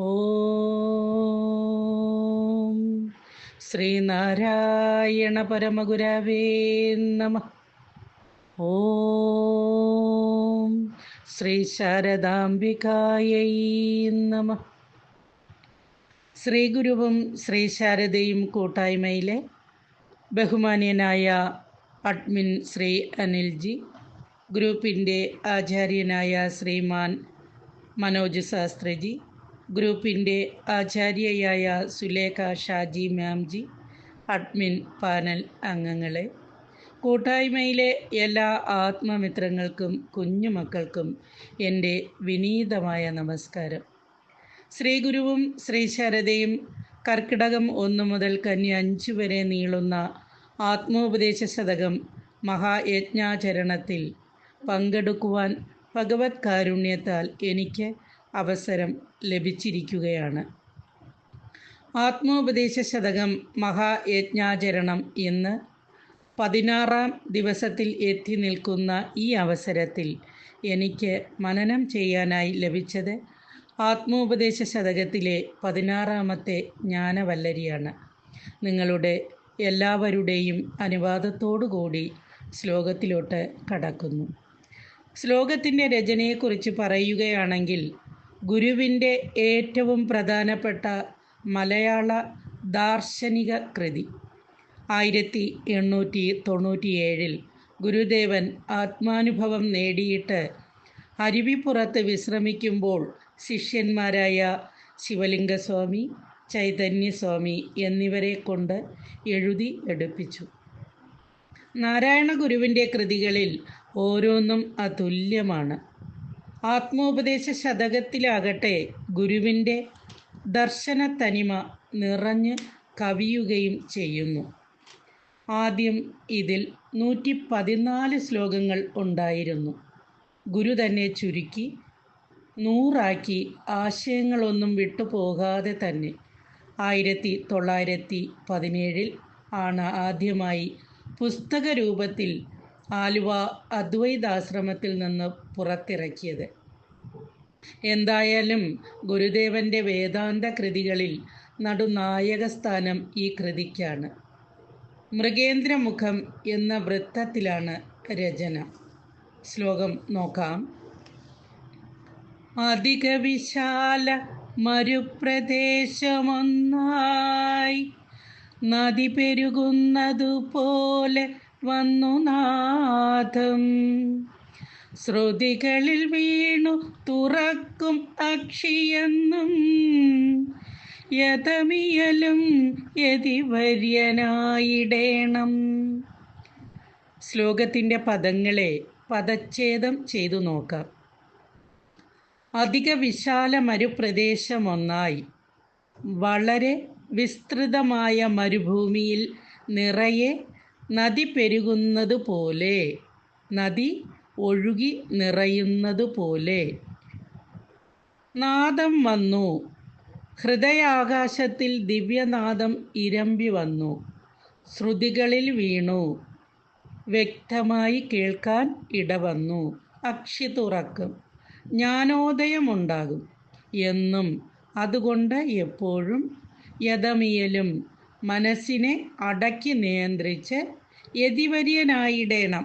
ഓം. ശ്രീനാരായണ പരമഗുരവേ നമ. ഓം. ശ്രീ ശാരദാംബികായൈ നമ. ശ്രീ ഗുരുവും ശ്രീ ശാരദയും കൂട്ടായ്മയിലെ ബഹുമാന്യനായ അഡ്മിൻ ശ്രീ അനിൽജി ഗ്രൂപ്പിന്റെ ആചാര്യനായ ശ്രീമാൻ മനോജ് ശാസ്ത്രിജി ഗ്രൂപ്പിന്റെ ആചാര്യയായ സുലേഖ ഷാജി മാംജി അഡ്മിൻ പാനൽ അംഗങ്ങളെ. കൂട്ടായ്മയിലെ എല്ലാ ആത്മമിത്രങ്ങൾക്കും കുഞ്ഞുമക്കൾക്കും എന്റെ വിനീതമായ നമസ്കാരം. ശ്രീഗുരുവും ശ്രീ ശാരദയും കർക്കിടകം ഒന്നു മുതൽ കന്നി അഞ്ച് വരെ നീളുന്ന ആത്മോപദേശ ശതകം മഹായജ്ഞാചരണത്തിൽ പങ്കെടുക്കുവാൻ ഭഗവത് കാരുണ്യത്താൽ എനിക്ക് അവസരം ലഭിച്ചിരിക്കുകയാണ്. ആത്മോപദേശ ശതകം മഹായജ്ഞാചരണം എന്ന് പതിനാറാം ദിവസത്തിൽ എത്തി നിൽക്കുന്ന ഈ അവസരത്തിൽ എനിക്ക് മനനം ചെയ്യാനായി ലഭിച്ചത് ആത്മോപദേശ ശതകത്തിലെ പതിനാറാമത്തെ ജ്ഞാനവല്ലരിയാണ്. നിങ്ങളുടെ എല്ലാവരുടെയും അനുവാദത്തോടുകൂടി ശ്ലോകത്തിലോട്ട് കടക്കുന്നു. ശ്ലോകത്തിന്റെ രചനയെക്കുറിച്ച് പറയുകയാണെങ്കിൽ ഗുരുവിന്റെ ഏറ്റവും പ്രധാനപ്പെട്ട മലയാള ദാർശനിക കൃതി. ആയിരത്തി എണ്ണൂറ്റി തൊണ്ണൂറ്റിയേഴിൽ ഗുരുദേവൻ ആത്മാനുഭവം നേടിയിട്ട് അരുവിപ്പുറത്ത് വിശ്രമിക്കുമ്പോൾ ശിഷ്യന്മാരായ ശിവലിംഗസ്വാമി ചൈതന്യസ്വാമി എന്നിവരെ കൊണ്ട് എഴുതി എടുപ്പിച്ചു. നാരായണ ഗുരുവിന്റെ കൃതികളിൽ ഓരോന്നും അതുല്യമാണ്. ആത്മോപദേശ ശതകത്തിലാകട്ടെ ഗുരുവിന്റെ ദർശന തനിമ നിറഞ്ഞ് കവിയുകയും ചെയ്യുന്നു. ആദ്യം ഇതിൽ നൂറ്റി പതിനാല് ശ്ലോകങ്ങൾ ഉണ്ടായിരുന്നു. ഗുരു തന്നെ ചുരുക്കി നൂറാക്കി ആശയങ്ങളൊന്നും വിട്ടുപോകാതെ തന്നെ ആയിരത്തി തൊള്ളായിരത്തി പതിനേഴിൽ ആണ് ആദ്യമായി പുസ്തക രൂപത്തിൽ ആലുവ അദ്വൈതാശ്രമത്തിൽ നിന്ന് പുറത്തിറക്കിയത്. എന്തായാലും ഗുരുദേവന്റെ വേദാന്ത കൃതികളിൽ നടുനായക സ്ഥാനം ഈ കൃതിക്കാണ്. മൃഗേന്ദ്രമുഖം എന്ന വൃത്തത്തിലാണ് രചന. ശ്ലോകം നോക്കാം. അധിക വിശാല മരുപ്രദേശമൊന്നായി നദി പെരുകുന്നതുപോലെ വന്നു നാഥം. ശ്രുതികളിൽ വീണു തുറക്കും അക്ഷിയെന്നും യഥമിയലും യതിവര്യനായിടേണം. ശ്ലോകത്തിന്റെ പദങ്ങളെ പദച്ഛേദം ചെയ്തു നോക്കാം. അധിക വിശാല മരുപ്രദേശമൊന്നായി വളരെ വിസ്തൃതമായ മരുഭൂമിയിൽ നിറയെ നദി പെരുകുന്നത് പോലെ നദി ഒഴുകി നിറയുന്നത് പോലെ. നാദം വന്നു. ഹൃദയാകാശത്തിൽ ദിവ്യനാദം ഇരമ്പി വന്നു. ശ്രുതികളിൽ വീണു. വ്യക്തമായി കേൾക്കാൻ ഇടവന്നു. അക്ഷി തുറക്കും. ജ്ഞാനോദയമുണ്ടാകും എന്നും അതുകൊണ്ട് എപ്പോഴും യഥമിയലും മനസ്സിനെ അടക്കി നിയന്ത്രിച്ച് യതിവര്യനായിടേണം.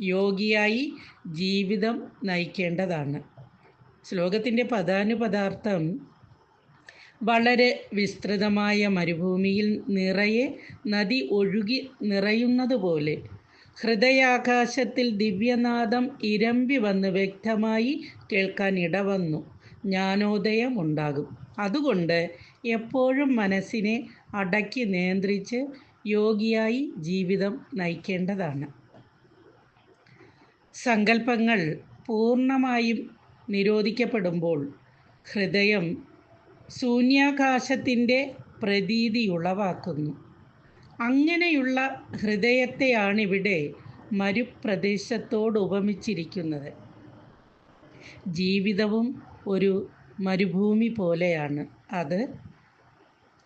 യോഗിയായി ജീവിതം നയിക്കേണ്ടതാണ്. ശ്ലോകത്തിന്റെ പദാനുപദാർത്ഥം വളരെ വിസ്തൃതമായ മരുഭൂമിയിൽ നിറയെ നദി ഒഴുകി നിറയുന്നത് പോലെ ഹൃദയാകാശത്തിൽ ദിവ്യനാദം ഇരമ്പി വന്ന് വ്യക്തമായി കേൾക്കാൻ ഇടവന്നു. ജ്ഞാനോദയം ഉണ്ടാകും അതുകൊണ്ട് എപ്പോഴും മനസ്സിനെ അടക്കി നിയന്ത്രിച്ച് യോഗിയായി ജീവിതം നയിക്കേണ്ടതാണ്. സങ്കല്പങ്ങൾ പൂർണമായും നിരോധിക്കപ്പെടുമ്പോൾ ഹൃദയം ശൂന്യാകാശത്തിന്റെ പ്രതീതി ഉളവാക്കുന്നു. അങ്ങനെയുള്ള ഹൃദയത്തെയാണിവിടെ മരുപ്രദേശത്തോട് ഉപമിച്ചിരിക്കുന്നത് ജീവിതവും ഒരു മരുഭൂമി പോലെയാണ് അത്.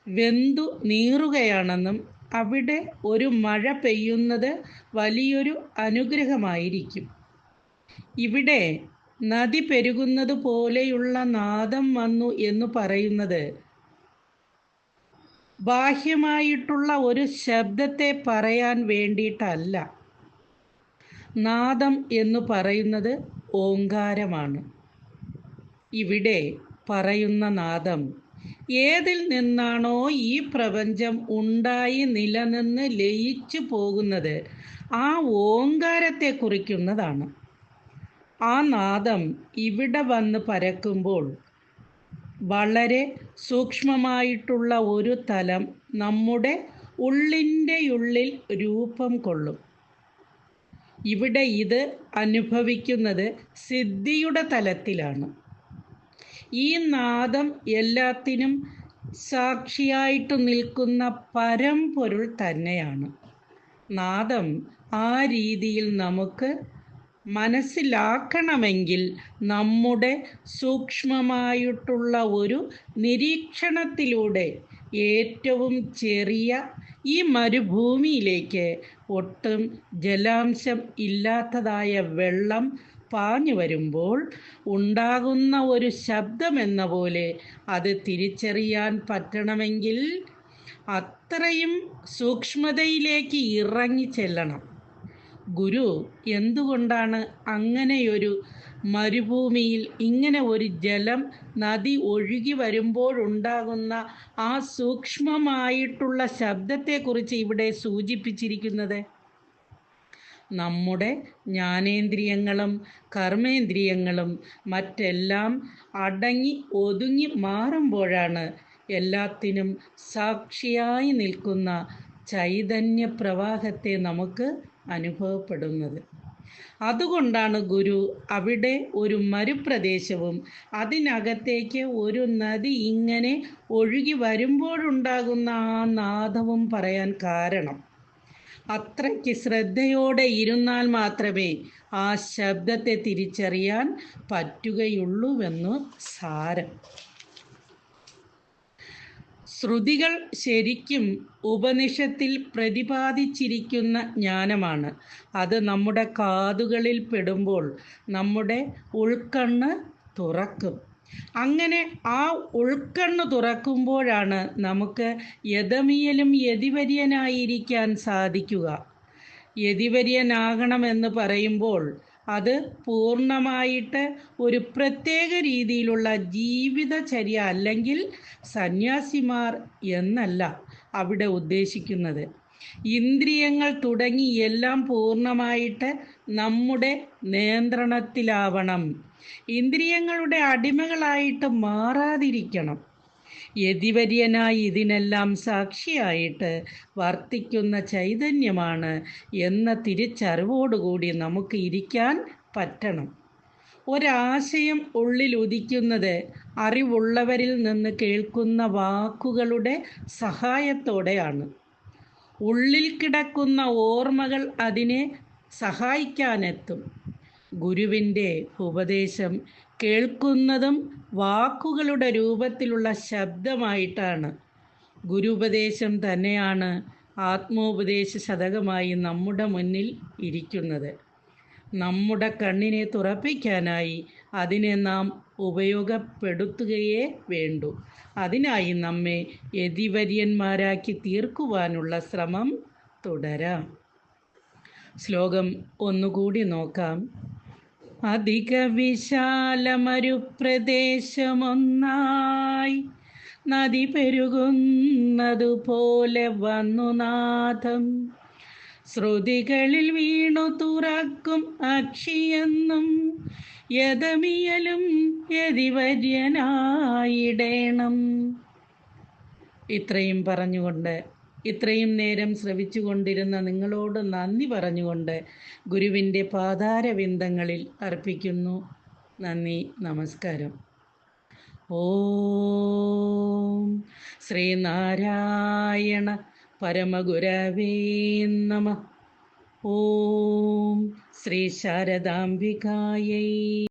വെന്തു നീറുകയാണെന്നും അവിടെ ഒരു മഴ പെയ്യുന്നത് വലിയൊരു അനുഗ്രഹമായിരിക്കും. ഇവിടെ നദി പെരുകുന്നത് പോലെയുള്ള നാദം വന്നു എന്ന് പറയുന്നത് ബാഹ്യമായിട്ടുള്ള ഒരു ശബ്ദത്തെ പറയാൻ വേണ്ടിയിട്ടല്ല. നാദം എന്ന് പറയുന്നത് ഓങ്കാരമാണ്. ഇവിടെ പറയുന്ന നാദം ഏതിൽ നിന്നാണോ ഈ പ്രപഞ്ചം ഉണ്ടായി നിലനിന്ന് ലയിച്ചു പോകുന്നത് ആ ഓങ്കാരത്തെ കുറിക്കുന്നതാണ്. ആ നാദം ഇവിടെ വന്ന് പരക്കുമ്പോൾ വളരെ സൂക്ഷ്മമായിട്ടുള്ള ഒരു തലം നമ്മുടെ ഉള്ളിന്റെ ഉള്ളിൽ രൂപം കൊള്ളും. ഇവിടെ ഇത് അനുഭവിക്കുന്നത് സിദ്ധിയുടെ തലത്തിലാണ്. ഈ നാദം എല്ലാത്തിനും സാക്ഷിയായിട്ട് നിൽക്കുന്ന പരമ്പൊരുൾ തന്നെയാണ്. നാദം ആ രീതിയിൽ നമുക്ക് മനസ്സിലാക്കണമെങ്കിൽ നമ്മുടെ സൂക്ഷ്മമായിട്ടുള്ള ഒരു നിരീക്ഷണത്തിലൂടെ ഏറ്റവും ചെറിയ ഈ മരുഭൂമിയിലേക്ക് ഒട്ടും ജലാംശം ഇല്ലാത്തതായ വെള്ളം പാഞ്ഞു വരുമ്പോൾ ഉണ്ടാകുന്ന ഒരു ശബ്ദമെന്ന പോലെ അത് തിരിച്ചറിയാൻ പറ്റണമെങ്കിൽ അത്രയും സൂക്ഷ്മതയിലേക്ക് ഇറങ്ങി ചെല്ലണം. ഗുരു എന്തുകൊണ്ടാണ് അങ്ങനെയൊരു മരുഭൂമിയിൽ ഇങ്ങനെ ഒരു ജലം നദി ഒഴുകി വരുമ്പോഴുണ്ടാകുന്ന ആ സൂക്ഷ്മമായിട്ടുള്ള ശബ്ദത്തെക്കുറിച്ച് ഇവിടെ സൂചിപ്പിച്ചിരിക്കുന്നത്? നമ്മുടെ ജ്ഞാനേന്ദ്രിയങ്ങളും കർമ്മേന്ദ്രിയങ്ങളും മറ്റെല്ലാം അടങ്ങി ഒതുങ്ങി മാറുമ്പോഴാണ് എല്ലാത്തിനും സാക്ഷിയായി നിൽക്കുന്ന ചൈതന്യ പ്രവാഹത്തെ നമുക്ക് അനുഭവപ്പെടുന്നത്. അതുകൊണ്ടാണ് ഗുരു അവിടെ ഒരു മരുപ്രദേശവും അതിനകത്തേക്ക് ഒരു നദി ഇങ്ങനെ ഒഴുകി വരുമ്പോഴുണ്ടാകുന്ന ആ നാദവും പറയാൻ കാരണം. അത്രയ്ക്ക് ശ്രദ്ധയോടെ ഇരുന്നാൽ മാത്രമേ ആ ശബ്ദത്തെ തിരിച്ചറിയാൻ പറ്റുകയുള്ളൂവെന്ന് സാരം. ശ്രുതികൾ ശരിക്കും ഉപനിഷത്തിൽ പ്രതിപാദിച്ചിരിക്കുന്ന ജ്ഞാനമാണ്. അത് നമ്മുടെ കാതുകളിൽ പെടുമ്പോൾ നമ്മുടെ ഉൾക്കണ്ണ് തുറക്കും. അങ്ങനെ ആ ഉൾക്കണ്ണ് തുറക്കുമ്പോഴാണ് നമുക്ക് യഥമിയലും യതിവര്യനായിരിക്കാൻ സാധിക്കുക. യതിവര്യനാകണമെന്ന് പറയുമ്പോൾ അത് പൂർണമായിട്ട് ഒരു പ്രത്യേക രീതിയിലുള്ള ജീവിതചര്യ അല്ലെങ്കിൽ സന്യാസിമാർ എന്നല്ല അവിടെ ഉദ്ദേശിക്കുന്നത്. ഇന്ദ്രിയങ്ങൾ തുടങ്ങി എല്ലാം പൂർണമായിട്ട് നമ്മുടെ നിയന്ത്രണത്തിലാവണം. ഇന്ദ്രിയങ്ങളുടെ അടിമകളായിട്ട് മാറാതിരിക്കണം. യതിവര്യനായി ഇതിനെല്ലാം സാക്ഷിയായിട്ട് വർത്തിക്കുന്ന ചൈതന്യമാണ് എന്ന തിരിച്ചറിവോടുകൂടി നമുക്ക് ഇരിക്കാൻ പറ്റണം. ഒരാശയം ഉള്ളിൽ ഉദിക്കുന്നത് അറിവുള്ളവരിൽ നിന്ന് കേൾക്കുന്ന വാക്കുകളുടെ സഹായത്തോടെയാണ്. ഉള്ളിൽ കിടക്കുന്ന ഓർമ്മകൾ അതിനെ സഹായിക്കാനെത്തും. ഗുരുവിന്റെ ഉപദേശം കേൾക്കുന്നതും വാക്കുകളുടെ രൂപത്തിലുള്ള ശബ്ദമായിട്ടാണ്. ഗുരുപദേശം തന്നെയാണ് ആത്മോപദേശ ശതകമായി നമ്മുടെ മുന്നിൽ ഇരിക്കുന്നത്. നമ്മുടെ കണ്ണിനെ തുറപ്പിക്കാനായി അതിനെ നാം ഉപയോഗപ്പെടുത്തുകയേ വേണ്ടൂ. അതിനായി നമ്മെ യതിവര്യന്മാരാക്കി തീർക്കുവാനുള്ള ശ്രമം തുടരാം. ശ്ലോകം ഒന്നുകൂടി നോക്കാം. അധിക വിശാലമൊരു പ്രദേശമൊന്നായി നദി പെരുകുന്നതുപോലെ വന്നു നാഥം. ശ്രുതികളിൽ വീണു തുറക്കും അക്ഷിയെന്നും യഥമിയലും യതിവര്യനായിടേണം. ഇത്രയും പറഞ്ഞുകൊണ്ട് ഇത്രയും നേരം ശ്രവിച്ചുകൊണ്ടിരുന്ന നിങ്ങളോട് നന്ദി പറഞ്ഞുകൊണ്ട് ഗുരുവിന്റെ പാതാരവിന്ദങ്ങളിൽ അർപ്പിക്കുന്നു. നന്ദി നമസ്കാരം. ഓം ശ്രീനാരായണ പരമഗുരവേ നമ. ഓം ശ്രീ ശാരദാംബികായൈ.